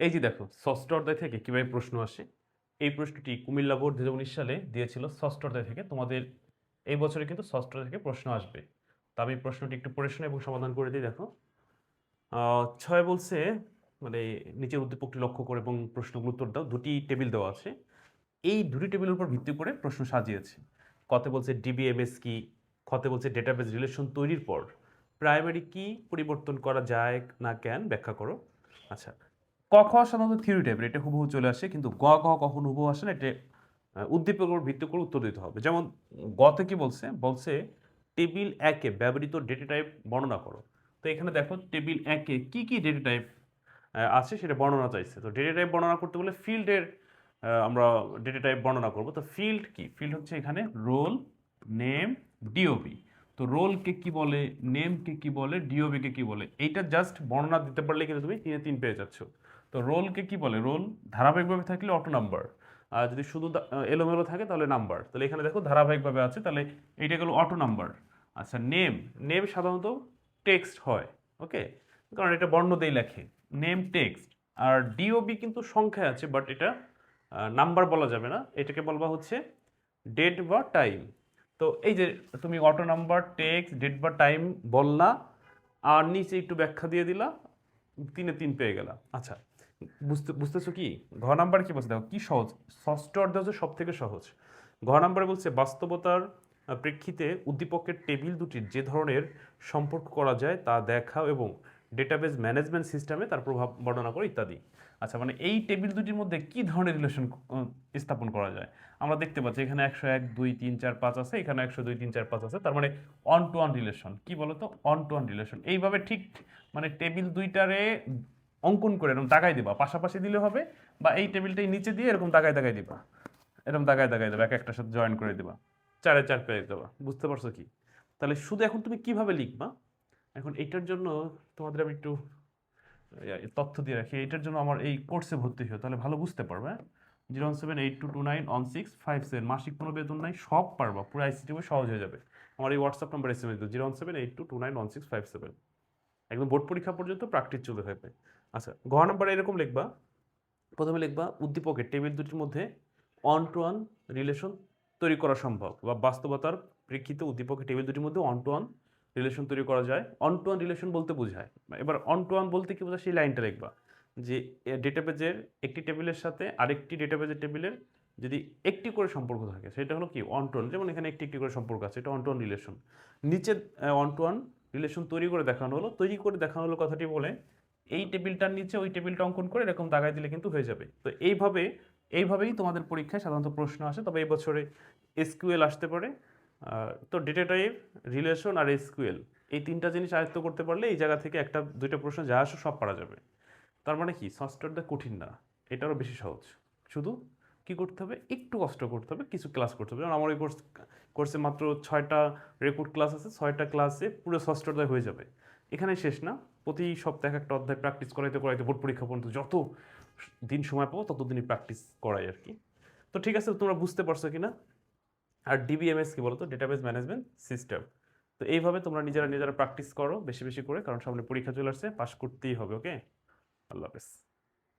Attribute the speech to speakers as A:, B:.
A: এই যে দেখো, ষষ্ঠ অধ্যায় থেকে কীভাবে প্রশ্ন আসে? এই প্রশ্নটি কুমিল্লা বোর্ড দু হাজার উনিশ সালে দিয়েছিল ষষ্ঠ অধ্যায় থেকে। তোমাদের এই বছরে কিন্তু ষষ্ঠ থেকে প্রশ্ন আসবে। তো আমি প্রশ্নটি একটু পড়ে শোনা এবং সমাধান করে দিই, দেখো। ছয় বলছে মানে নিচের উদ্দীপকটি লক্ষ্য করে এবং প্রশ্নগুলো উত্তর দাও। দুটি টেবিল দেওয়া আছে। এই দুটি টেবিলের উপর ভিত্তি করে প্রশ্ন সাজিয়েছে। কতে বলছে ডিবিএমএস কি? খতে বলছে ডেটাবেস রিলেশন তৈরির পর। প্রাইমারি কি পরিবর্তন করা যায় না কেন? ব্যাখ্যা করো। আচ্ছা ক খ সাধারণত থিওরি টাইপের এটা হুবহু চলে আসে, কিন্তু গ গ কখন হুবহু আসে না, এটা উদ্দীপকের উপর ভিত্তি করে উত্তর দিতে হবে। যেমন, গতে কি বলছে? বলছে, টেবিল একে ব্যবহৃত ডেটা টাইপ বর্ণনা করো। তো এখানে দেখো, টেবিল একে কি কি ডেটা টাইপ আছে সেটা বর্ণনা চাইছে। তো ডেটা টাইপ বর্ণনা করতে বলে ফিল্ডের আমরা ডেটা টাইপ বর্ণনা করব। তো ফিল্ড কি? ফিল্ড হচ্ছে এখানে রোল নেম ডিওবি তো রোলকে কি বলে? নেমকে কি বলে? ডিওবিকে কি বলে? এইটা জাস্ট বর্ণনা দিতে পারলে কিন্তু তুমি তিনে তিন পেয়ে যাচ্ছ। তো রোলকে কি বলে? রোল ধারাবাহিকভাবে থাকলে অটো নাম্বার। আর যদি শুধু এলোমেলো থাকে তাহলে নাম্বার। তাহলে এখানে দেখো ধারাবাহিকভাবে আছে, তাহলে এইটা গেলো অটো নাম্বার। আচ্ছা নেম। নেম সাধারণত টেক্সট হয়, ওকে? কারণ এটা বর্ণ দিয়ে লেখে। Name, text. আর ডিওবি কিন্তু সংখ্যায় আছে বাট এটা নাম্বার বলা যাবে না। এটাকে বলবা হচ্ছে ডেট বা টাইম তো এই যে তুমি অটো নাম্বার, টেক্সট ডেট বা টাইম বললা, আর নিচে একটু ব্যাখ্যা দিয়ে দিলা, তিনে তিন পেয়ে গেলা। আচ্ছা বুঝতে, বুঝতেছো কি? ঘ নাম্বার কি বলছে? দেখো, কি সহজ? ষষ্ঠ অর্ধ হচ্ছে সব থেকে সহজ। ঘ নাম্বারে বলছে, বাস্তবতার প্রেক্ষিতে উদ্দীপকের টেবিল দুটির যে ধরনের সম্পর্ক করা যায় তা দেখাও এবং ডেটাবেস ম্যানেজমেন্ট সিস্টেমে তার প্রভাব বর্ণনা করে ইত্যাদি। আচ্ছা মানে এই টেবিল দুটির মধ্যে কি ধরনের রিলেশন স্থাপন করা যায়? আমরা দেখতে পাচ্ছি, এখানে একশো এক, দুই, তিন, চার, পাঁচ আছে, এখানে একশো দুই, তিন, চার, পাঁচ আছে। তার মানে অন টু অন রিলেশন কি বলতো? অন টু অন রিলেশন এইভাবে ঠিক মানে টেবিল দুইটারে অঙ্কন করে এরকম দাগাই দিবা। পাশাপাশি দিলে হবে বা এই টেবিলটাই নিচে দিয়ে এরকম দাগাই দাগাই দিবা। এরকম দাগাই দাগাই দেবা, এক একটার সাথে জয়েন করে দিবা। চারে চার পেয়ে দেবা। বুঝতে পারছ কি? তাহলে শুধু এখন তুমি কীভাবে লিখবা? এখন এটার জন্য তোমাদের আমি একটু তথ্য দিয়ে রাখি। এটার জন্য আমার এই কোর্সে ভর্তি হও, তাহলে ভালো বুঝতে পারবে zero one seven eight two two nine one six five seven মাসিক কোনো বেতন নাই, সব পারবা। পুরো আইসিটি সহজ হয়ে যাবে। আমার এই WhatsApp number S zero one seven eight two two nine one six five seven একদম বোর্ড পরীক্ষা পর্যন্ত প্র্যাকটিস চলতে থাকবে আচ্ছা ঘ নাম্বার এরকম লিখবা। প্রথমে লিখবা, উদ্দীপকের টেবিল দুটির মধ্যে অন টু অন রিলেশন তৈরি করা সম্ভব বা বাস্তবতার প্রেক্ষিতে উদ্দীপকের টেবিল দুটির মধ্যে অন টু অন রিলেশন তৈরি করা যায়। অন টু অন রিলেশন বলতে বোঝায়। এবার অন টু অন বলতে কি বোঝায় সেই লাইনটা লিখবা। যে ডেটাবেজের একটি টেবিলের সাথে আরেকটি ডেটাবেজের টেবিলের যদি একটি করে সম্পর্ক থাকে, সেটা হলো কি? অন টু অন যেমন এখানে একটি একটি করে সম্পর্ক আছে, এটা অন টু অন রিলেশন নিচে অন টু অন রিলেশন তৈরি করে দেখানো হলো, তৈরি করে দেখানো হলো কথাটি বলে, এই টেবিলটার নিচে ওই টেবিলটা অঙ্কন করে এরকম দাগায় দিলে কিন্তু হয়ে যাবে। তো এইভাবে, এইভাবেই তোমাদের পরীক্ষায় সাধারণত প্রশ্ন আসে, তবে এই বছরে এসকিউএল আসতে পারে। তো ডেটা টাইপ রিলেশন আর এসকিউএল, এই তিনটা জিনিস আয়ত্ত করতে পারলে এই জায়গা থেকে একটা, দুইটা প্রশ্ন যা আসে সব পারা যাবে। তার মানে কি? সফটওয়্যারটা কঠিন না এটারও বেশি সহজ। শুধু কি করতে হবে? একটু কষ্ট করতে হবে, কিছু ক্লাস করতে হবে। যেমন আমার এই কোর্স কোর্সে মাত্র ছয়টা রেকর্ড ক্লাস আছে, ছয়টা ক্লাসে পুরো ষষ্ঠ অধ্যায় হয়ে যাবে। এখানে শেষ না। প্রতি সপ্তাহে একটা অধ্যায় প্র্যাকটিস করাইতে করাইতে, বোর্ড পরীক্ষা পর্যন্ত যত দিন সময় পাবো, ততদিনই প্র্যাকটিস করাই আর কি। তো ঠিক আছে, তোমরা বুঝতে পারছ কি না আর ডিবিএমএস কি বলতো? ডেটাবেস ম্যানেজমেন্ট সিস্টেম তো এইভাবে তোমরা নিজেরা নিজেরা প্র্যাকটিস করো, বেশি বেশি করে, কারণ সামনে পরীক্ষা চলে আসছে, পাশ করতেই হবে ওকে আল্লাহ হাফেজ।